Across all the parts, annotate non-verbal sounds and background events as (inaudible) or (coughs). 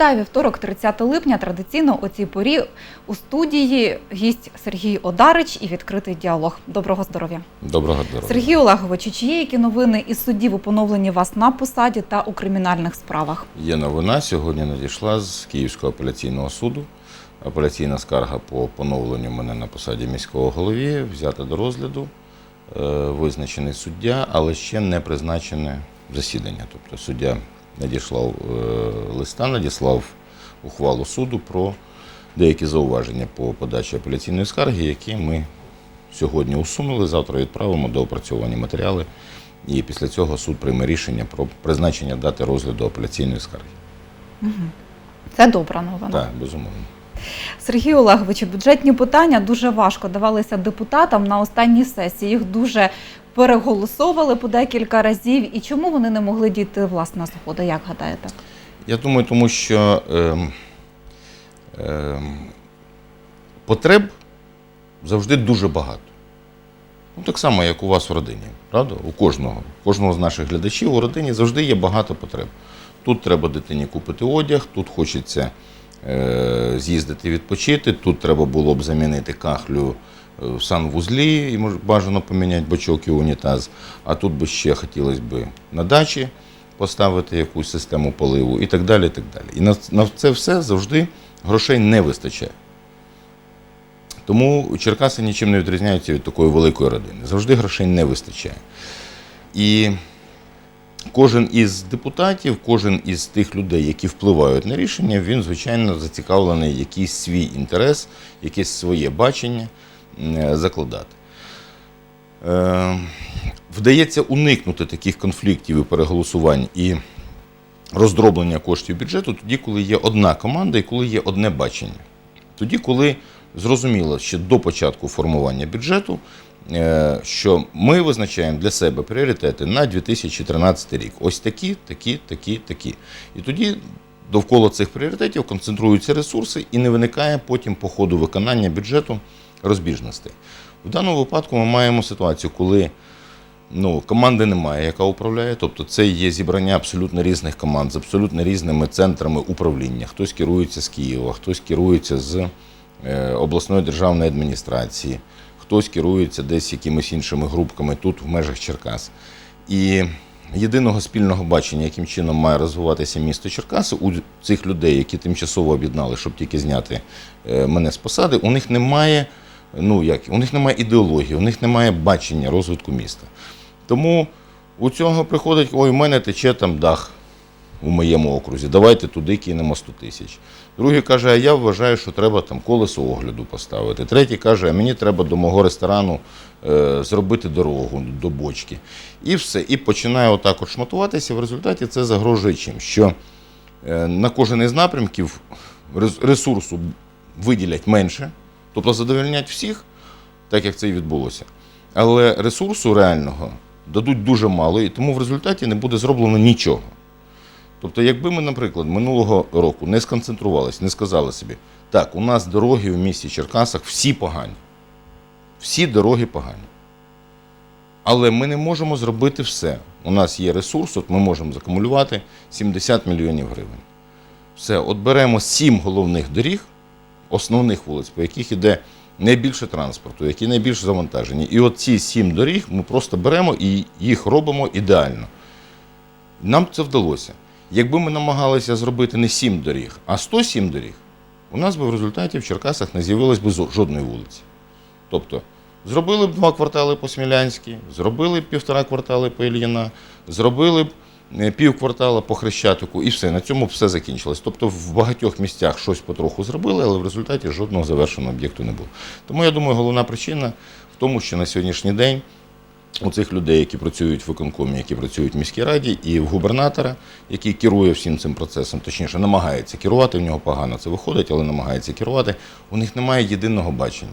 Вітаю вівторок, 30 липня. Традиційно о цій порі у студії гість Сергій Одарич і відкритий діалог. Доброго здоров'я. Доброго здоров'я. Сергій Олегович, чи є які новини із судів у поновленні вас на посаді та у кримінальних справах? Є новина. Сьогодні надійшла з Київського апеляційного суду. Апеляційна скарга по поновленню мене на посаді міського голови взята до розгляду. Е, Визначений суддя, але ще не призначене засідання. Тобто суддя надіслав е, листа, надіслав ухвалу суду про деякі зауваження по подачі апеляційної скарги, які ми сьогодні усунули. Завтра відправимо до опрацьовані матеріали. І після цього суд прийме рішення про призначення дати розгляду апеляційної скарги. Це добра новина. Так, безумовно. Сергій Олегович, бюджетні питання дуже важко давалися депутатам на останній сесії. Їх дуже переголосовували по декілька разів. І чому вони не могли дійти власне згоди? Як гадаєте? Я думаю, тому що ем, ем, потреб завжди дуже багато. Ну, так само, як у вас в родині, правда? У кожного. У кожного з наших глядачів у родині завжди є багато потреб. Тут треба дитині купити одяг, тут хочеться е, з'їздити відпочити, тут треба було б замінити кахлю е, в санвузлі і бажано поміняти бачок і унітаз. А тут би ще хотілося б на дачі поставити якусь систему поливу і так далі. І так далі. І на, на це все завжди грошей не вистачає. Тому Черкаси нічим не відрізняються від такої великої родини. Завжди грошей не вистачає. І кожен із депутатів, кожен із тих людей, які впливають на рішення, він, звичайно, зацікавлений якийсь свій інтерес, якесь своє бачення закладати. Е, Вдається уникнути таких конфліктів і переголосувань і роздроблення коштів бюджету тоді, коли є одна команда і коли є одне бачення. Тоді, коли зрозуміло ще до початку формування бюджету, е, що ми визначаємо для себе пріоритети на 2013 рік. Ось такі, такі, такі, такі. І тоді довкола цих пріоритетів концентруються ресурси і не виникає потім по ходу виконання бюджету розбіжностей. В даному випадку ми маємо ситуацію, коли ну, команди немає, яка управляє. Тобто це є зібрання абсолютно різних команд з абсолютно різними центрами управління. Хтось керується з Києва, хтось керується з е, обласної державної адміністрації, хтось керується десь якимись іншими групками тут, в межах Черкас. І єдиного спільного бачення, яким чином має розвиватися місто Черкаси, у цих людей, які тимчасово об'єднали, щоб тільки зняти е, мене з посади, у них немає. Ну як у них немає ідеології, у них немає бачення розвитку міста. Тому у цього приходить, ой, у мене тече там дах у моєму окрузі, давайте туди кинемо 100 тисяч. Другий каже, а я вважаю, що треба там колесо огляду поставити. Третій каже, а мені треба до мого ресторану е, зробити дорогу до бочки. І все. І починає отак от шматуватися. В результаті це загрожує чим? Що е, на кожен із напрямків ресурсу виділять менше, тобто задовольнять всіх, так як це і відбулося. Але ресурсу реального дадуть дуже мало, і тому в результаті не буде зроблено нічого. Тобто, якби ми, наприклад, минулого року не сконцентрувалися, не сказали собі, так, у нас дороги в місті Черкасах всі погані. Всі дороги погані. Але ми не можемо зробити все. У нас є ресурс, от ми можемо закумулювати 70 мільйонів гривень. Все, от беремо сім головних доріг, основних вулиць, по яких іде найбільше транспорту, які найбільш завантажені. І от ці сім доріг ми просто беремо і їх робимо ідеально. Нам це вдалося. Якби ми намагалися зробити не сім доріг, а 107 доріг, у нас би в результаті в Черкасах не з'явилось би жодної вулиці. Тобто, зробили б два квартали по Смілянській, зробили б півтора квартали по Ільїна, зробили б е, пів квартала по Хрещатику, і все, на цьому все закінчилось. Тобто в багатьох місцях щось потроху зробили, але в результаті жодного завершеного об'єкту не було. Тому я думаю, головна причина в тому, що на сьогоднішній день у цих людей, які працюють в виконкомі, які працюють в міській раді, і в губернатора, який керує всім цим процесом, точніше, намагається керувати, в нього погано це виходить, але намагається керувати, у них немає єдиного бачення.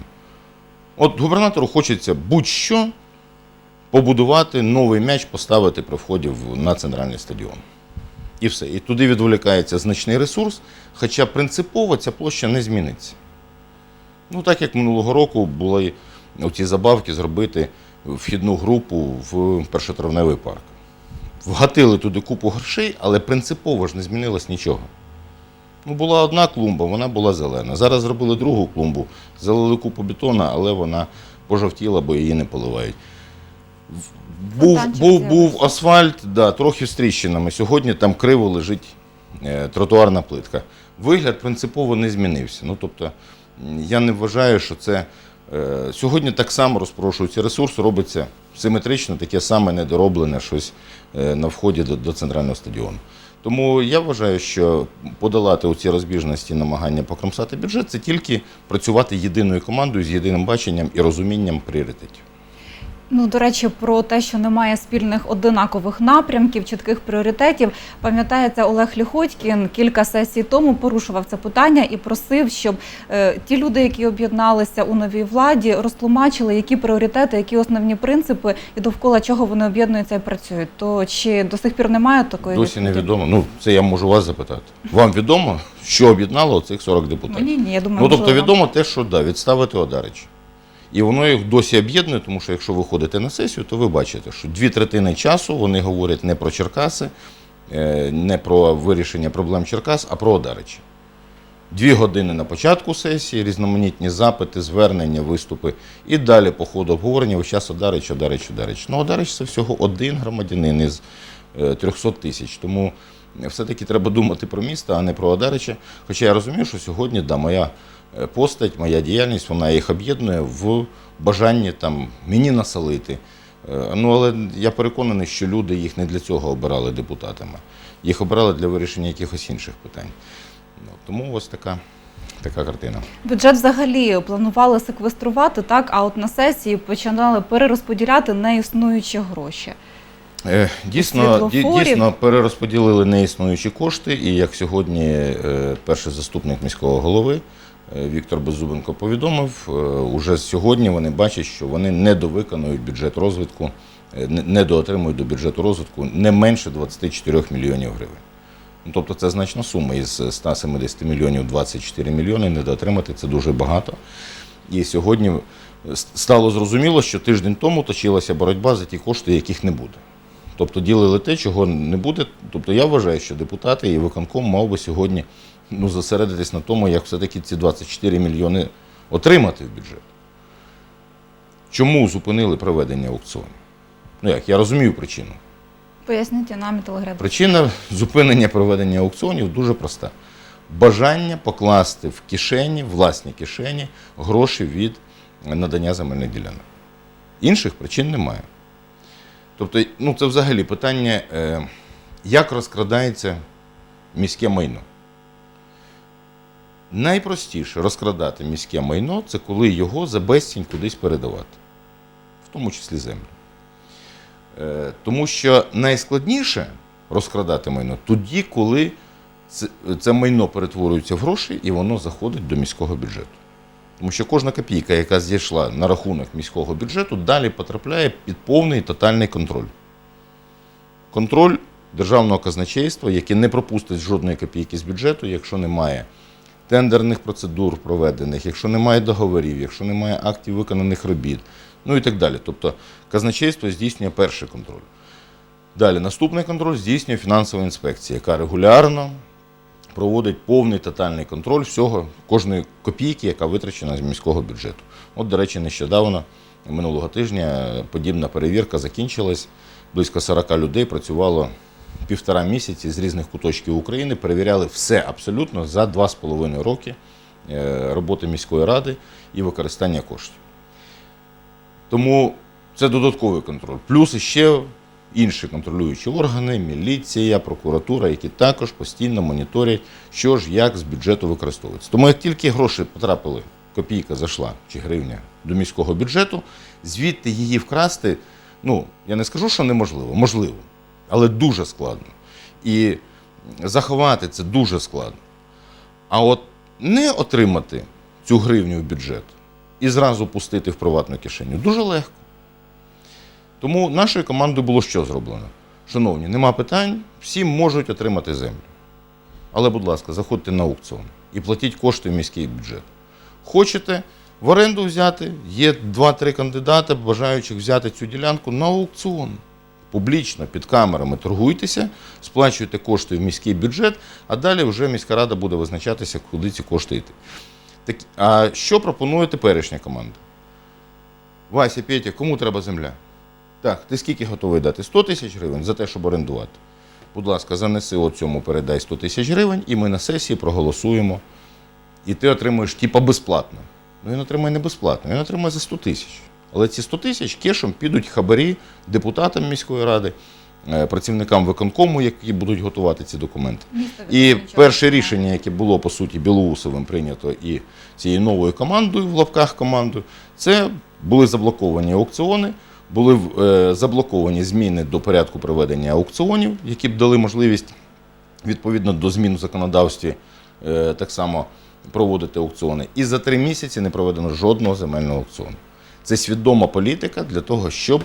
От губернатору хочеться будь-що побудувати новий м'яч, поставити при вході на центральний стадіон. І все. І туди відволікається значний ресурс, хоча принципово ця площа не зміниться. Ну, так як минулого року були ці забавки зробити вхідну групу в першотравневий парк. Вгатили туди купу грошей, але принципово ж не змінилось нічого. Ну, була одна клумба, вона була зелена. Зараз зробили другу клумбу, залили купу бетона, але вона пожовтіла, бо її не поливають. Був, був, був асфальт, да, трохи з тріщинами. Сьогодні там криво лежить е, тротуарна плитка. Вигляд принципово не змінився. Ну, тобто, я не вважаю, що це. Е, сьогодні так само розпрошується ресурс, робиться симетрично, таке саме недороблене щось е, на вході до, до центрального стадіону. Тому я вважаю, що подолати оці розбіжності намагання покромсати бюджет це тільки працювати єдиною командою з єдиним баченням і розумінням пріоритетів. Ну, до речі, про те, що немає спільних одинакових напрямків, чітких пріоритетів. Пам'ятаєте, Олег Ліхотькін кілька сесій тому порушував це питання і просив, щоб е, ті люди, які об'єдналися у новій владі, розтлумачили, які пріоритети, які основні принципи і довкола чого вони об'єднуються і працюють. То чи до сих пір немає такої Досі відповіді? невідомо. Ну, це я можу вас запитати. Вам відомо, що об'єднало цих 40 депутатів? Ні, ні, я думаю, Ну, тобто можливо. відомо те, що да, відставити Одарича. І воно їх досі об'єднує, тому що якщо ви ходите на сесію, то ви бачите, що дві третини часу вони говорять не про Черкаси, е, не про вирішення проблем Черкас, а про Одарича. Дві години на початку сесії, різноманітні запити, звернення, виступи. І далі по ходу обговорення весь час Одарич, Одарич, Одарич. Ну, Одарич це всього один громадянин із е, 300 тисяч. Тому все-таки треба думати про місто, а не про Одарича. Хоча я розумію, що сьогодні да, моя е, постать, моя діяльність, вона їх об'єднує в бажанні там, мені насолити. Е, Ну, але я переконаний, що люди їх не для цього обирали депутатами. Їх обирали для вирішення якихось інших питань. Ну, тому ось така, така картина. Бюджет взагалі планували секвеструвати, так, а от на сесії починали перерозподіляти неіснуючі гроші. Е, Дійсно, дійсно перерозподілили неіснуючі кошти, і як сьогодні е, перший заступник міського голови е, Віктор Беззубенко повідомив, е, уже сьогодні вони бачать, що вони недовиконують бюджет розвитку, е, не- недоотримують до бюджету розвитку не менше 24 мільйонів гривень. Ну, Тобто це значна сума із 170 мільйонів 24 мільйони недоотримати це дуже багато. І сьогодні стало зрозуміло, що тиждень тому точилася боротьба за ті кошти, яких не буде. Тобто ділили те, чого не буде. Тобто я вважаю, що депутати і виконком мав би сьогодні ну, зосередитись на тому, як все-таки ці 24 мільйони отримати в бюджет. Чому зупинили проведення аукціонів? Ну як, я розумію причину. Поясніть нам і телеграф. Причина зупинення проведення аукціонів дуже проста: бажання покласти в кишені, власні кишені, гроші від надання земельних ділянок. Інших причин немає. Тобто, ну це взагалі питання, е, як розкрадається міське майно. Найпростіше розкрадати міське майно це коли його за безцінь кудись передавати, в тому числі землю. Е, Тому що найскладніше розкрадати майно тоді, коли це, майно перетворюється в гроші і воно заходить до міського бюджету. Тому що кожна копійка, яка зійшла на рахунок міського бюджету, далі потрапляє під повний тотальний контроль. Контроль державного казначейства, яке не пропустить жодної копійки з бюджету, якщо немає тендерних процедур проведених, якщо немає договорів, якщо немає актів виконаних робіт, ну і так далі. Тобто казначейство здійснює перший контроль. Далі наступний контроль здійснює фінансова інспекція, яка регулярно проводить повний тотальний контроль всього, кожної копійки, яка витрачена з міського бюджету. От, до речі, нещодавно, минулого тижня, подібна перевірка закінчилась. Близько 40 людей працювало півтора місяці з різних куточків України, перевіряли все абсолютно за 2,5 роки е, роботи міської ради і використання коштів. Тому це додатковий контроль. Плюс ще інші контролюючі органи, міліція, прокуратура, які також постійно моніторять, що ж як з бюджету використовується. Тому як тільки гроші потрапили, копійка зайшла чи гривня до міського бюджету, звідти її вкрасти, ну я не скажу, що неможливо, можливо, але дуже складно. І заховати це дуже складно. А от не отримати цю гривню в бюджет і зразу пустити в приватну кишеню дуже легко. Тому нашою командою було що зроблено? Шановні, нема питань, всі можуть отримати землю. Але, будь ласка, заходьте на аукціон і платіть кошти в міський бюджет. Хочете в оренду взяти, є 2-3 кандидати, бажаючих взяти цю ділянку на аукціон. Публічно під камерами торгуйтеся, сплачуйте кошти в міський бюджет, а далі вже міська рада буде визначатися, куди ці кошти йти. Так, а що пропонує теперішня команда? Вася, Петя, кому треба земля? Так, ти скільки готовий дати? 100 тисяч гривень за те, щоб орендувати. Будь ласка, занеси оцьому, передай 100 тисяч гривень, і ми на сесії проголосуємо. І ти отримуєш типа безплатно. Ну він отримає не безплатно, він отримає за 100 тисяч. Але ці 100 тисяч кешем підуть хабарі депутатам міської ради, е, працівникам виконкому, які будуть готувати ці документи. І перше рішення, яке було по суті Білоусовим прийнято і цією новою командою в лапках командою, це були заблоковані аукціони, були е, заблоковані зміни до порядку проведення аукціонів, які б дали можливість відповідно до змін в законодавстві е, так само проводити аукціони. І за три місяці не проведено жодного земельного аукціону. Це свідома політика для того, щоб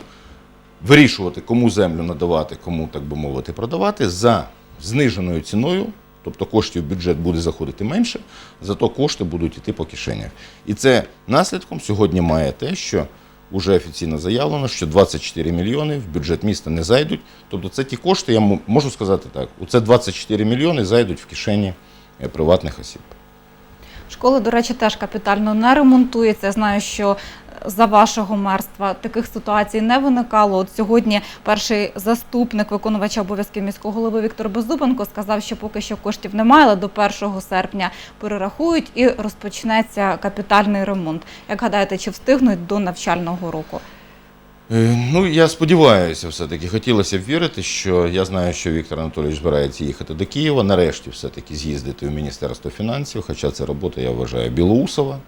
вирішувати, кому землю надавати, кому, так би мовити, продавати за зниженою ціною. Тобто коштів в бюджет буде заходити менше, зато кошти будуть йти по кишенях. І це наслідком сьогодні має те, що вже офіційно заявлено, що 24 мільйони в бюджет міста не зайдуть. Тобто це ті кошти, я можу сказати так, це 24 мільйони зайдуть в кишені е, приватних осіб. Школи, до речі, теж капітально не ремонтується. Я знаю, що за вашого мерства таких ситуацій не виникало. От сьогодні перший заступник виконувача обов'язків міського голови Віктор Беззубенко сказав, що поки що коштів немає, але до 1 серпня перерахують і розпочнеться капітальний ремонт. Як гадаєте, чи встигнуть до навчального року? Е, Ну, я сподіваюся, все-таки хотілося б вірити, що я знаю, що Віктор Анатолійович збирається їхати до Києва, нарешті все-таки з'їздити в Міністерство фінансів, хоча це робота, я вважаю, Білоусова.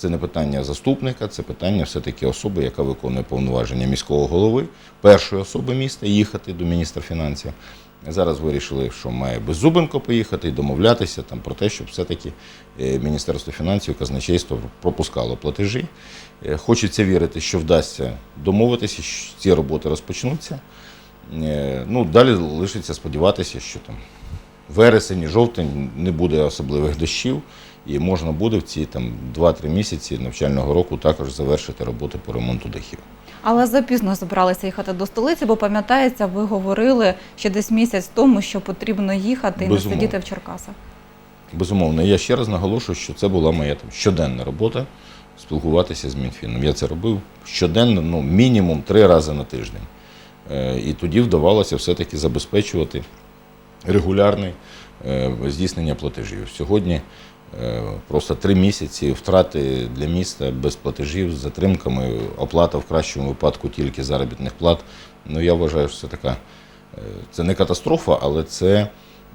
Це не питання заступника, це питання все-таки особи, яка виконує повноваження міського голови, першої особи міста їхати до міністра фінансів. Зараз вирішили, що має Беззубенко поїхати і домовлятися там про те, щоб все-таки е, Міністерство фінансів, казначейство пропускало платежі. Е, Хочеться вірити, що вдасться домовитися, що ці роботи розпочнуться. Е, Ну, далі лишиться сподіватися, що там вересень, жовтень не буде особливих дощів, і можна буде в ці там 2-3 місяці навчального року також завершити роботи по ремонту дахів. Але запізно збиралися їхати до столиці, бо пам'ятаєте, ви говорили ще десь місяць тому, що потрібно їхати і не сидіти в Черкасах. Безумовно, я ще раз наголошую, що це була моя там щоденна робота спілкуватися з Мінфіном. Я це робив щоденно, ну мінімум три рази на тиждень. Е, І тоді вдавалося все-таки забезпечувати регулярне е, здійснення платежів. Сьогодні просто три місяці втрати для міста без платежів з затримками, оплата в кращому випадку тільки заробітних плат. Ну я вважаю, що це така е, це не катастрофа, але це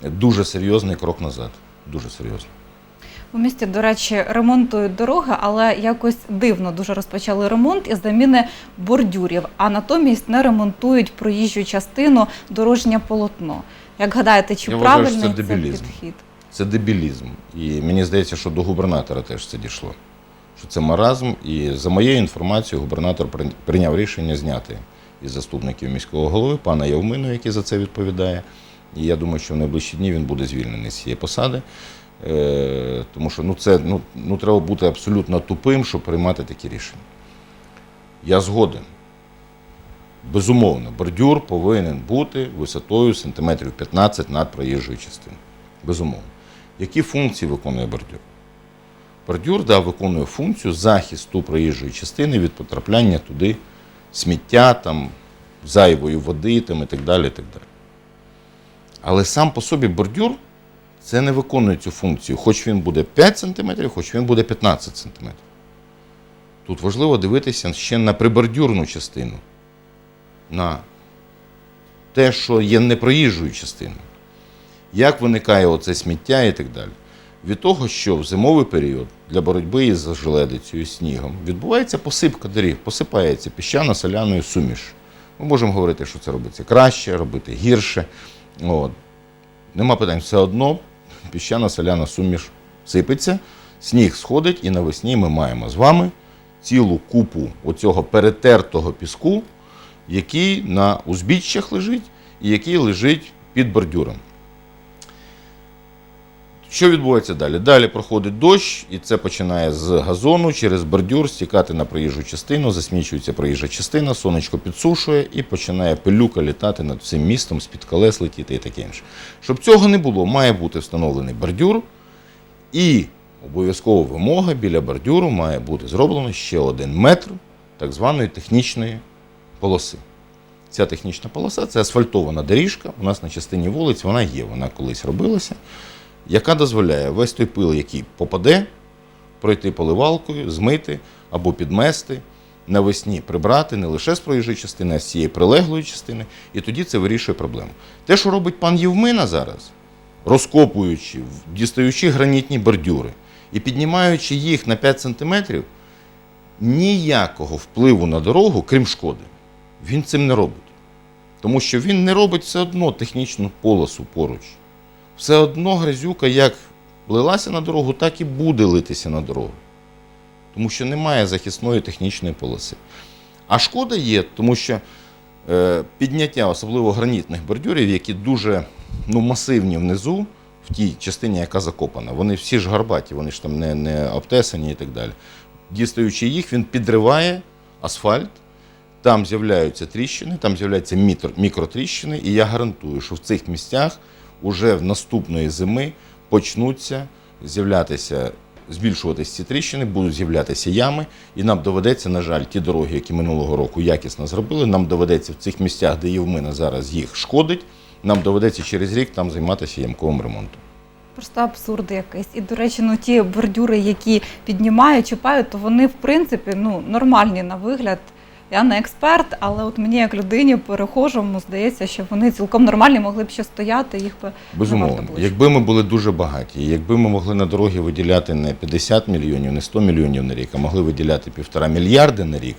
дуже серйозний крок назад. Дуже серйозно. У місті, до речі, ремонтують дороги, але якось дивно дуже розпочали ремонт із заміни бордюрів, а натомість не ремонтують проїжджу частину дорожнє полотно. Як гадаєте, чи Я вважаю, що це це підхід? Це дебілізм. І мені здається, що до губернатора теж це дійшло. Що це маразм. І за моєю інформацією, губернатор прийняв рішення зняти із заступників міського голови пана Явмину, який за це відповідає. І я думаю, що в найближчі дні він буде звільнений з цієї посади. Е, тому що ну, це ну, ну, треба бути абсолютно тупим, щоб приймати такі рішення. Я згоден. Безумовно, бордюр повинен бути висотою сантиметрів 15 над проїжджою частиною. Безумовно. Які функції виконує бордюр? Бордюр да, виконує функцію захисту проїжджої частини від потрапляння туди сміття, там, зайвої води там, і так далі. І так далі. Але сам по собі бордюр це не виконує цю функцію, хоч він буде 5 см, хоч він буде 15 см. Тут важливо дивитися ще на прибордюрну частину, на те, що є непроїжджою частиною. Як виникає оце сміття і так далі. Від того, що в зимовий період для боротьби із желедицею і снігом відбувається посипка доріг, посипається піщано-соляною суміш. Ми можемо говорити, що це робиться краще, робити гірше. От. Нема питань, все одно піщано-соляна суміш сипеться, сніг сходить, і навесні ми маємо з вами цілу купу оцього перетертого піску, який на узбіччях лежить і який лежить під бордюром. Що відбувається далі? Далі проходить дощ, і це починає з газону через бордюр стікати на проїжджу частину, засмічується проїжджа частина, сонечко підсушує і починає пилюка літати над всім містом, з-під колес летіти і таке інше. Щоб цього не було, має бути встановлений бордюр, і обов'язкова вимога біля бордюру має бути зроблено ще один метр так званої технічної полоси. Ця технічна полоса це асфальтована доріжка. У нас на частині вулиць вона є, вона колись робилася, яка дозволяє весь той пил, який попаде, пройти поливалкою, змити або підмести, навесні прибрати не лише з проїжджої частини, а з цієї прилеглої частини, і тоді це вирішує проблему. Те, що робить пан Євмина зараз, розкопуючи, дістаючи гранітні бордюри і піднімаючи їх на 5 сантиметрів, ніякого впливу на дорогу, крім шкоди, він цим не робить. Тому що він не робить все одно технічну полосу поруч. Все одно грязюка як лилася на дорогу, так і буде литися на дорогу. Тому що немає захисної технічної полоси. А шкода є, тому що е, підняття, особливо гранітних бордюрів, які дуже ну, масивні внизу, в тій частині, яка закопана, вони всі ж гарбаті, вони ж там не, не обтесані і так далі. Дістаючи їх, він підриває асфальт, там з'являються тріщини, там з'являються мікротріщини, і я гарантую, що в цих місцях уже в наступної зими почнуться з'являтися, збільшуватися ці тріщини, будуть з'являтися ями, і нам доведеться, на жаль, ті дороги, які минулого року якісно зробили, нам доведеться в цих місцях, де Євмина зараз їх шкодить, нам доведеться через рік там займатися ямковим ремонтом. Просто абсурд якийсь. І, до речі, ну ті бордюри, які піднімають, чіпають, то вони в принципі ну нормальні на вигляд. Я не експерт, але от мені як людині перехожому здається, що вони цілком нормальні, могли б ще стояти, їх би Безумовно, якби ми були дуже багаті, якби ми могли на дороги виділяти не 50 мільйонів, не 100 мільйонів на рік, а могли виділяти півтора мільярди на рік,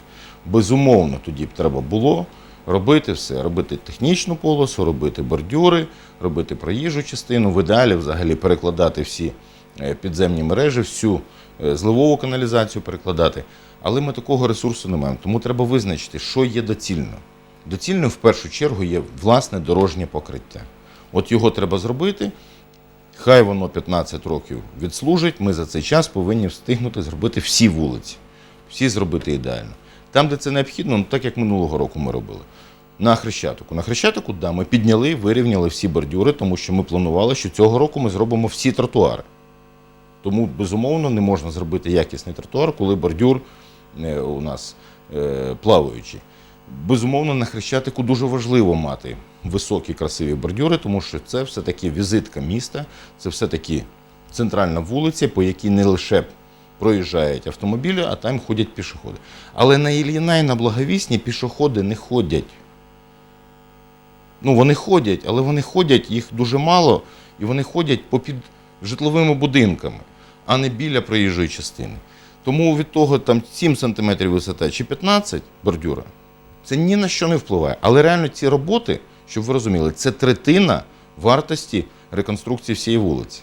безумовно, тоді б треба було робити все, робити технічну полосу, робити бордюри, робити проїжджу частину, в ідеалі взагалі перекладати всі е, підземні мережі, всю е, зливову каналізацію перекладати. Але ми такого ресурсу не маємо. Тому треба визначити, що є доцільно. Доцільно в першу чергу є власне дорожнє покриття. От його треба зробити. Хай воно 15 років відслужить. Ми за цей час повинні встигнути зробити всі вулиці, всі зробити ідеально. Там, де це необхідно, ну так як минулого року ми робили. На Хрещатику. На Хрещатику, да, ми підняли, вирівняли всі бордюри, тому що ми планували, що цього року ми зробимо всі тротуари. Тому, безумовно, не можна зробити якісний тротуар, коли бордюр у нас е, плаваючий. Безумовно, на Хрещатику дуже важливо мати високі красиві бордюри, тому що це все-таки візитка міста, це все-таки центральна вулиця, по якій не лише проїжджають автомобілі, а там ходять пішоходи. Але на Ільїна і на Благовісні пішоходи не ходять. Ну, вони ходять, але вони ходять, їх дуже мало, і вони ходять попід житловими будинками, а не біля проїжджої частини. Тому від того там 7 см висота чи 15 бордюра, це ні на що не впливає. Але реально ці роботи, щоб ви розуміли, це третина вартості реконструкції всієї вулиці.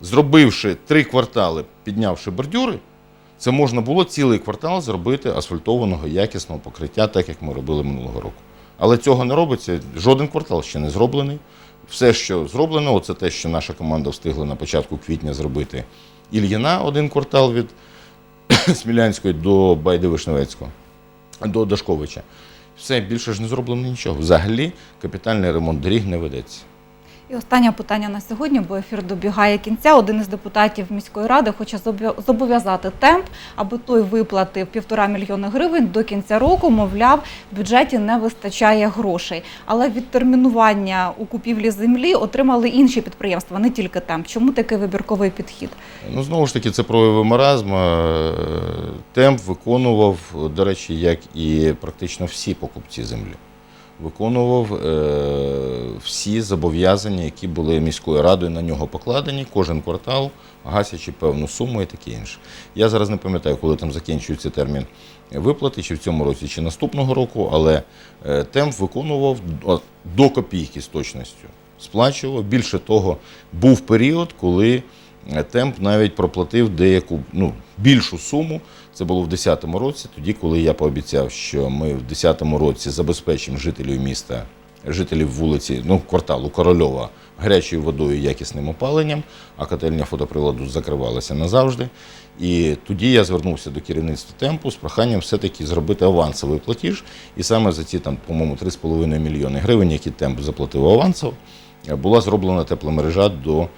Зробивши три квартали, піднявши бордюри, це можна було цілий квартал зробити асфальтованого якісного покриття, так як ми робили минулого року. Але цього не робиться. Жоден квартал ще не зроблений. Все, що зроблено, це те, що наша команда встигла на початку квітня зробити Ільїна, один квартал від (coughs) Смілянської до Байди-Вишневецького, до Дашковича. Все, більше ж не зроблено нічого. Взагалі капітальний ремонт доріг не ведеться. І останнє питання на сьогодні, бо ефір добігає кінця. Один із депутатів міської ради хоче зобов'я- зобов'язати темп, аби той виплатив півтора мільйони гривень до кінця року. Мовляв, в бюджеті не вистачає грошей. Але відтермінування у купівлі землі отримали інші підприємства, не тільки темп. Чому такий вибірковий підхід? Ну, знову ж таки, це прояви маразму. Е, Темп виконував, до речі, як і практично всі покупці землі. Виконував е, всі зобов'язання, які були міською радою на нього покладені, кожен квартал, гасячи певну суму і таке інше. Я зараз не пам'ятаю, коли там закінчується термін виплати, чи в цьому році, чи наступного року, але е, темп виконував до- копійки з точністю. Сплачував. Більше того, був період, коли е, темп навіть проплатив деяку ну, більшу суму. Це було в 2010 році, тоді, коли я пообіцяв, що ми в 2010 році забезпечимо жителів міста жителів вулиці, ну, кварталу Корольова гарячою водою якісним опаленням, а котельня фотоприладу закривалася назавжди. І тоді я звернувся до керівництва темпу з проханням все-таки зробити авансовий платіж. І саме за ці, там, по-моєму, 3,5 мільйони гривень, які темп заплатив авансово, була зроблена тепломережа до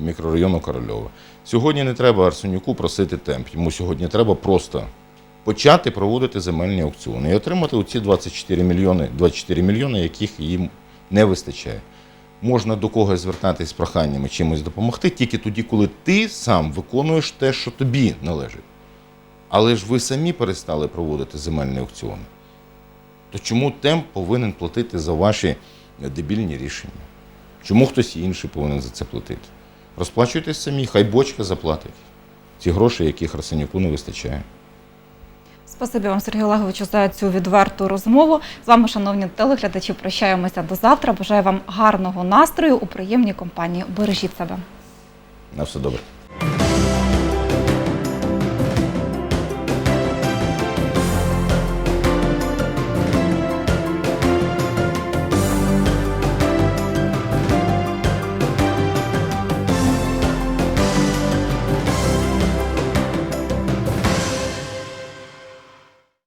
мікрорайону Корольова. Сьогодні не треба Арсенюку просити темп. Йому сьогодні треба просто почати проводити земельні аукціони і отримати оці 24 мільйони, 24 мільйони, яких їм не вистачає. Можна до когось звертатись з проханнями чимось допомогти тільки тоді, коли ти сам виконуєш те, що тобі належить. Але ж ви самі перестали проводити земельні аукціони. То чому темп повинен платити за ваші дебільні рішення? Чому хтось інший повинен за це платити? Розплачуйтесь самі, хай бочка заплатить ці гроші, яких Арсенюку не вистачає. Спасибі вам, Сергію Олеговичу, за цю відверту розмову. З вами, шановні телеглядачі, прощаємося до завтра. Бажаю вам гарного настрою у приємній компанії. Бережіть себе. На все добре.